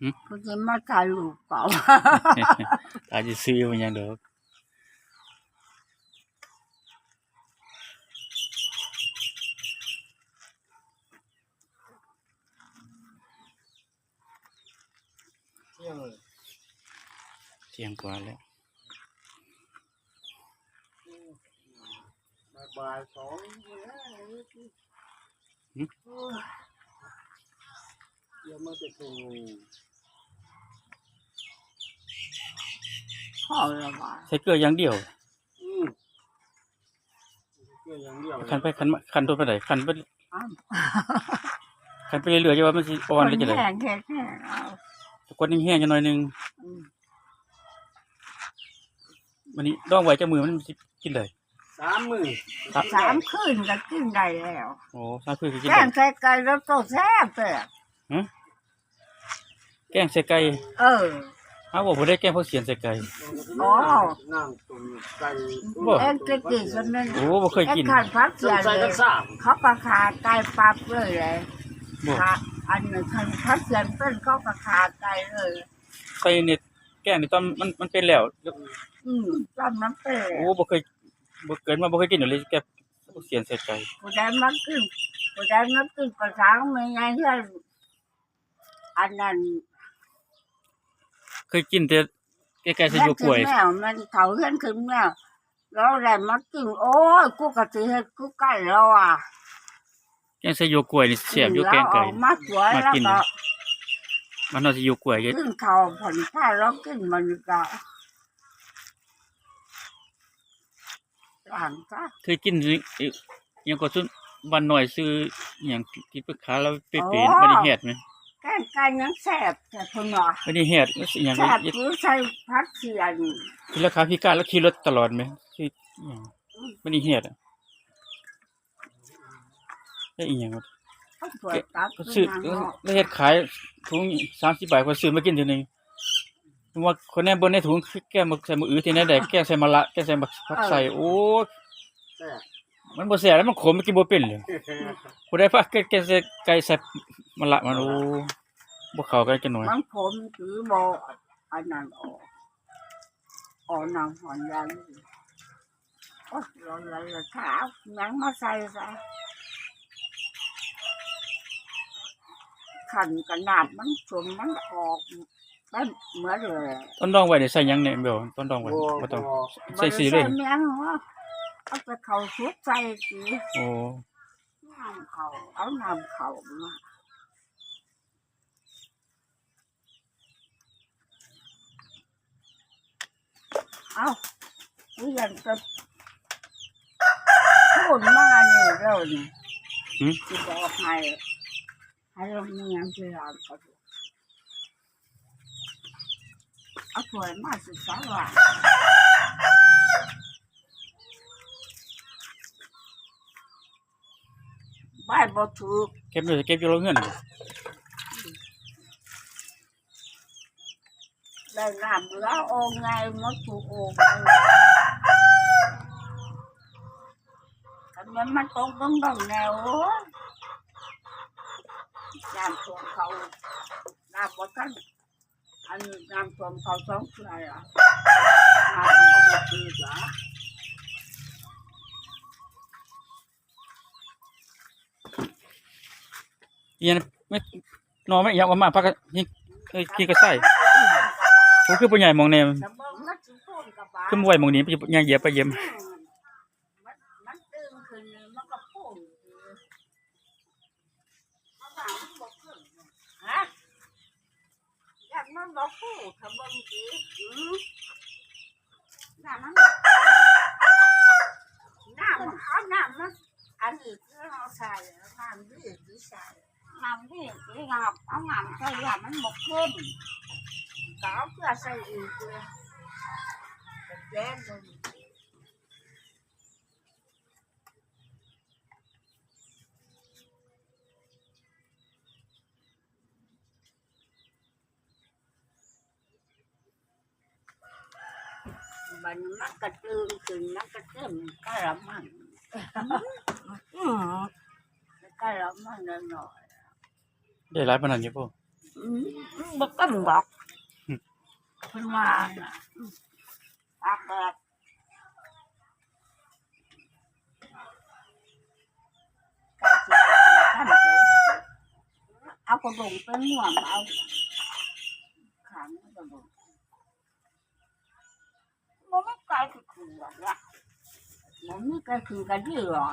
หึเพิ่นสิมาถ่ายรูปเก่าอาจจะซื้อมันยังดอกเที่ยงกว่าแล้วบ่ายสองหึเดี๋ยวมันจะถึ พ่อละว่าใส่เกลืออย่างเดียวอืมเกี่ยวอย่างเดียวคันไปคันมาคันตัวไปไหนคันไปอ้าวคันไปเรื่อยๆจะว่ามันสิอ่อนหรือจะไดแห้งแห้งแห้งเอาตะกดแห้งๆจังหน่อยหนึงอืมวันนี้ดองไว้เจ้ามือมันสิกินได้สามมือครับ สามคืนก็กินได้แล้วโอ้ซาคือสิกินแกได้งใส่ไก่แล้วโตแซ่บแต่แกงใส่ไก่ เออ อ้าวบ่ได้แกงพวกเสียนใส่ไก่อ๋อน้ำตุ่มไก่บ่เอ็งจะกินจนนั้นโอ้บ่เคยเอ็งกินขันพักตุ่เสีมยใส่เลกัยนสามเขาประคาไก่ปับเลยเลยบ่ ขาอันหนึ่งขันพักเสียนเป็นเขาประคาไก่เลย ใส่เน็ตแกงนี่ตอนมันมันเป็นแล้วอืมจำน้ำเปรี้ยโอ้บ่เคยบ่เกิดมาบ่เคยกินเลยแกงพวกเสียนใส่ไก่ผู้ใดมากินผู้ใดมากินภาษาไม่ไงเพื่อนอันนั้น เคยกินแต่แกงไก่ใส่โยกล้วย แมวมันเขาเพื่อนขึ้นแมวแล้วอะไรมากินโอ้ยกูกะสิเฮ็ดกูไก่แล้วอะแกงใส่โยกล้วยนี่แซ่บอยู่แกงไก่ แล้วออมาสวยมาแล้วกิน ก็มันน่าสิโยกล้วยเยอะกินข้าวผลผ้าแล้วกินมันก็หลังจ้ะเคยกินอีอีหยังก็ซุวันหน่อยซื้ออหยังที่ไปขายแล้วเป๊ะๆบ่ได้เฮ็ดไหม แกงไก่ยังแซ่บแต่คนเนาะบ่ได้เฮ็ดแล้วสิหยังแซ่บก็คือใส่ผักเสียนคือราคาพิการแล้วขี่รถตลอดไหมคืออหยังบ่ได้เฮ็ดอะได้อีหยังวะเขาสวยตัดก็ซื้อขึ้นมาเนาะแล้วเฮ็ดขายถุง30บาทก็ซื้อมากินเทีนึงว่าคนแน่บนในถุงคือแก้มาใส่มืออื้อที่ไหนได้แก้ใส่มะละแก้ใส่ผักใส่โอ้ยแซ่บ มันบ่แซ่บแล้วมันขมมันกินบ่เป็นเลยผู้ใดพาแก้แก้ใส่ไก่ใส่มะละมันโอ้บ่เข้ากันจังหน่อยมันผมถือโบอันนั้นออกออกนางหอนยันโอ้ยร้อนเลยละขาหยังมาใส่ซะขันกระนาบมันสมมันออกได้เหมือนเลยต้นดองไว้นี่ใส่หยังเนี่ยเบลต้นดองไว้บ่ต้องใส่สีเลยบ่ได้ใส่แมงหัว เอาไปเขาสุกใส่สีโอ้น้ำเขาเอาน้ำเขามาเอานี่ยังจะพูดมาเนี่ยเดี๋ยวนี้หึ จะบอกให้ให้เรามีอย่างที่เราเขาดูเอาถ้วยมาศึกษาว่า บายบ่ถูกเก็บอยู่เก็บอยู่โรงเงินได้น้ำเหลือโองไงมันถูกโองกันมันมันตกต้องต้องแนวโอ้ยน้ำท่วมเขาน้ำบ่ทันอันน้ำท่วมเขาสองเทื่ออะน้ำมันก็บ่คือจ้ะอียังไม่นอนไม่อยากว่ามาพักนี่เอ้ยขี้ก็ใส่ผมคือผู้ใหญ่มองแนมันสิโทนกับบาคือบ่ไหวมองนี้ไปย่างเหยียบไปเยี่ยมมันมันตึงขึ้นมันบอกมันบ่พูดถ้าเบิ่งสิหือน้ำมันน้ำมันเอาน้ำมันอันนี้คือเราใส่น้ำดีที่ใส่ น้ำดีที่น้ำเอาน้ำใส่ว่ามันบ่ขึ้นก็เอาเพื่อใส่อีกเลยแจ้ ได้หลายปานนั้นอยู่บ่บ่ต้งบอกเพิ่นว่าน่ะอืมตากแดดไก่สิไปกินข้าวโจ๊กเอากระดงเป็นห่วงเอาขันกระดงมันไม่ไกลคือคือแบบเนี้ยมันไม่ไกลคือกันที่หรอ